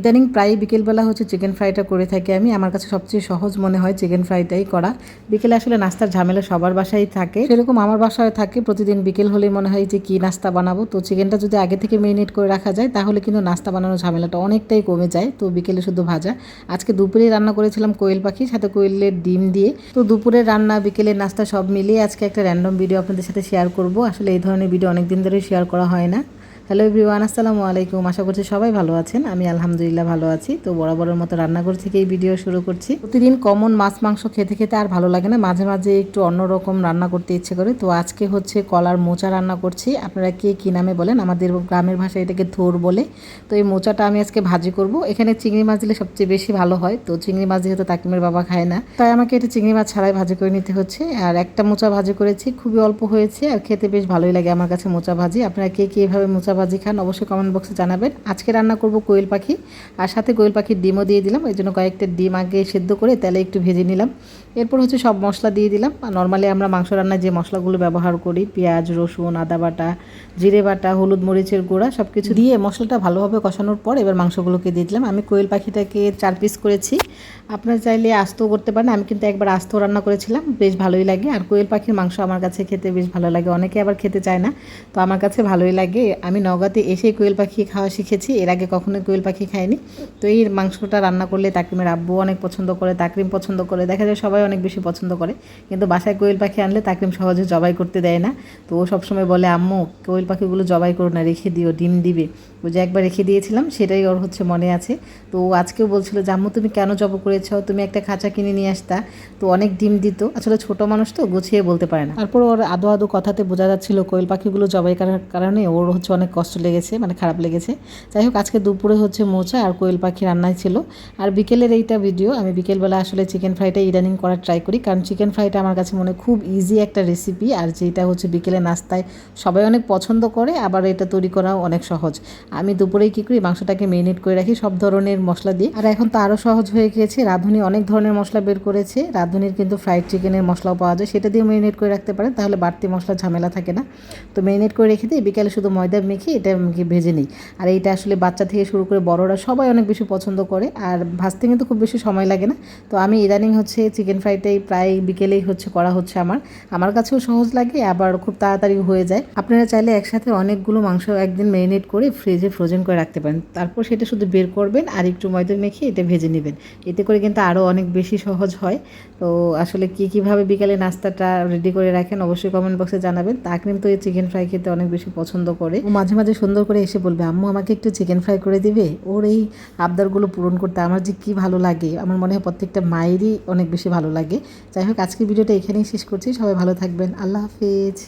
ইদানিং প্রায় বিকেলবেলা হচ্ছে চিকেন ফ্রাইটা করে থাকি আমি। আমার কাছে সবচেয়ে সহজ মনে হয় চিকেন ফ্রাইটাই করা। বিকেলে আসলে নাস্তার ঝামেলা সবার বাসায় থাকে। সেরকম আমার বাসায় থাকে, প্রতিদিন বিকেল হলেই মনে হয় যে কি নাস্তা বানাবো। তো চিকেনটা যদি আগে থেকে মেরিনেট করে রাখা যায়, তাহলে কিন্তু নাস্তা বানানোর ঝামেলাটা অনেকটাই কমে যায়। তো বিকেলে শুধু ভাজা। আজকে দুপুরে রান্না করেছিলাম কোয়েল পাখি, সাথে কোয়েলের ডিম দিয়ে। তো দুপুরের রান্না বিকেলের নাস্তা সব মিলিয়ে আজকে একটা র্যান্ডম ভিডিও আপনাদের সাথে শেয়ার করব। আসলে এই ধরনের ভিডিও অনেকদিন ধরে শেয়ার করা হয় না। হ্যালো এভরিওয়ান আসসালামু আলাইকুম। আশা করছি সবাই ভালো আছেন। আমি আলহামদুলিল্লাহ ভালো আছি। তো বরাবরের মতো রান্নাঘর থেকে এই ভিডিও শুরু করছি। প্রতিদিন কমন মাছ, মাংস খেতে খেতে আর ভালো লাগে না। মাঝে মাঝে একটু অন্যরকম রান্না করতে ইচ্ছে করে। তো আজকে হচ্ছে কলার মোচা রান্না করছি। আপনারা কে কী নামে বলেন? আমাদের গ্রামের ভাষায় এটাকে থোর বলে। তো এই মোচাটা আমি আজকে ভাজি করব। এখানে চিংড়ি মাছ দিলে সবচেয়ে বেশি ভালো হয়। তো চিংড়ি মাছ যেহেতু তাকিমের বাবা খায় না, তাই আমাকে এটা চিংড়ি মাছ ছাড়াই ভাজি করে নিতে হচ্ছে। আর একটা মোচা ভাজি করেছি। খুবই অল্প হয়েছে আর খেতে বেশ ভালোই লাগে আমার কাছে মোচা ভাজি। আপনারা কে কী এভাবে মোচা ভাজি খান অবশ্যই কমেন্ট বক্সে জানাবেন। আজকে রান্না করব কোয়েল পাখি, আর সাথে কোয়েল পাখির ডিমও দিয়ে দিলাম। এই জন্য কয়েকটা ডিম আগে সেদ্ধ করে তেলে একটু ভেজে নিলাম। এরপর হচ্ছে সব মশলা দিয়ে দিলাম। নর্মালি আমরা মাংস রান্নায় যে মশলাগুলো ব্যবহার করি, পেঁয়াজ, রসুন, আদা বাটা, জিরে বাটা, হলুদ মরিচের গুঁড়া সব কিছু দিয়ে মশলাটা ভালোভাবে কষানোর পর এবার মাংসগুলোকে দিয়ে দিলাম। আমি কোয়েল পাখিটাকে চার পিস করেছি। আপনারা চাইলে আস্ত করতে পারেন। আমি কিন্তু একবার আস্ত রান্না করেছিলাম, বেশ ভালোই লাগে। আর কোয়েল পাখির মাংস আমার কাছে খেতে বেশ ভালো লাগে। অনেকে আবার খেতে চায় না। তো আমার কাছে ভালোই লাগে। আমি নগাতে এসে কোয়েল পাখি খাওয়া শিখেছি। এর আগে কখনোই কোয়েল পাখি খাইনি। তো এই মাংসটা রান্না করলে তাকিমের আব্বু অনেক পছন্দ করে, তাকরিম পছন্দ করে। দেখা যায় সবাই অনেক বেশি পছন্দ করে। কিন্তু বাসায় কোয়েল পাখি আনলে তাকরিম সহজে জবাই করতে দেয় না। তো ও সবসময় বলে, আম্মু, কোয়েল পাখিগুলো জবাই করো না, রেখে দিও, ডিম দিবে। ও যে একবার রেখে দিয়েছিলাম, সেটাই ওর হচ্ছে মনে আছে। তো ও আজকেও বলছিল যে, আম্মু, তুমি কেন জব করেছ? তুমি একটা খাঁচা কিনে নিয়ে আসতা। তো অনেক ডিম দিত। আসলে ছোট মানুষ তো, গুছিয়ে বলতে পারে না। তারপর ওর আদো আদো কথাতে বোঝা যাচ্ছিল, কোয়েল পাখিগুলো জবাই করার কারণে ওর হচ্ছে অনেক কষ্ট লেগেছে মানে খারাপ লেগেছে। যাই হোক, আজকে দুপুরে হচ্ছে মোচা আর কোয়েল পাখি রান্নায় ছিল। আর বিকেলের এইটা ভিডিও আমি বিকেলবেলা আসলে চিকেন ফ্রাইটা ইদানিং করার ট্রাই করি, কারণ চিকেন ফ্রাইটা আমার কাছে মনে খুব ইজি একটা রেসিপি আর যেটা হচ্ছে বিকেলে নাস্তায় সবাই অনেক পছন্দ করে, আবার এটা তৈরি করাও অনেক সহজ। আমি দুপুরেই কী করি, মাংসটাকে মেরিনেট করে রাখি সব ধরনের মশলা দিয়ে। আর এখন তো আরও সহজ হয়ে গিয়েছে, রাঁধুনি অনেক ধরনের মশলা বের করেছে, রাঁধুনির কিন্তু ফ্রাইড চিকেনের মশলাও পাওয়া যায়, সেটা দিয়ে মেরিনেট করে রাখতে পারেন, তাহলে বাড়তি মশলা ঝামেলা থাকে না। তো মেরিনেট করে রেখে দিই, বিকালে শুধু ময়দা মেখে এটা ভেজে নিই। আর এইটা আসলে বাচ্চা থেকে শুরু করে বড়রা সবাই অনেক বেশি পছন্দ করে, আর ভাজতে কিন্তু খুব বেশি সময় লাগে না। তো আমি ইদানিং হচ্ছে চিকেন ফ্রাইটাই প্রায় বিকেলেই হচ্ছে, করা হচ্ছে আমার। আমার কাছেও সহজ লাগে, আবার খুব তাড়াতাড়ি হয়ে যায়। আপনারা চাইলে একসাথে অনেকগুলো মাংস একদিন মেরিনেট করে ফ্রিজে ফ্রোজেন করে রাখতে পারেন। তারপর সেটা শুধু বের করবেন আর একটু ময়দা মেখে এটা ভেজে নেবেন। এতে করে কিন্তু আরও অনেক বেশি সহজ হয়। তো আসলে কী কীভাবে বিকালে নাস্তাটা রেডি করে রাখেন অবশ্যই কমেন্ট বক্সে জানাবেন। তাকরিম তো এই চিকেন ফ্রাই খেতে অনেক বেশি পছন্দ করে। মাঝে মাঝে সুন্দর করে এসে বলবে, আম্মু, আমাকে একটু চিকেন ফ্রাই করে দিবে? ওর এই আবদারগুলো পূরণ করতে আমার যে কী ভালো লাগে, আমার মনে হয় প্রত্যেকটা মায়েরই অনেক বেশি ভালো লাগে। যাই হোক, আজকের ভিডিওটা এখানেই শেষ করছি। সবাই ভালো থাকবেন। আল্লাহ হাফিজ।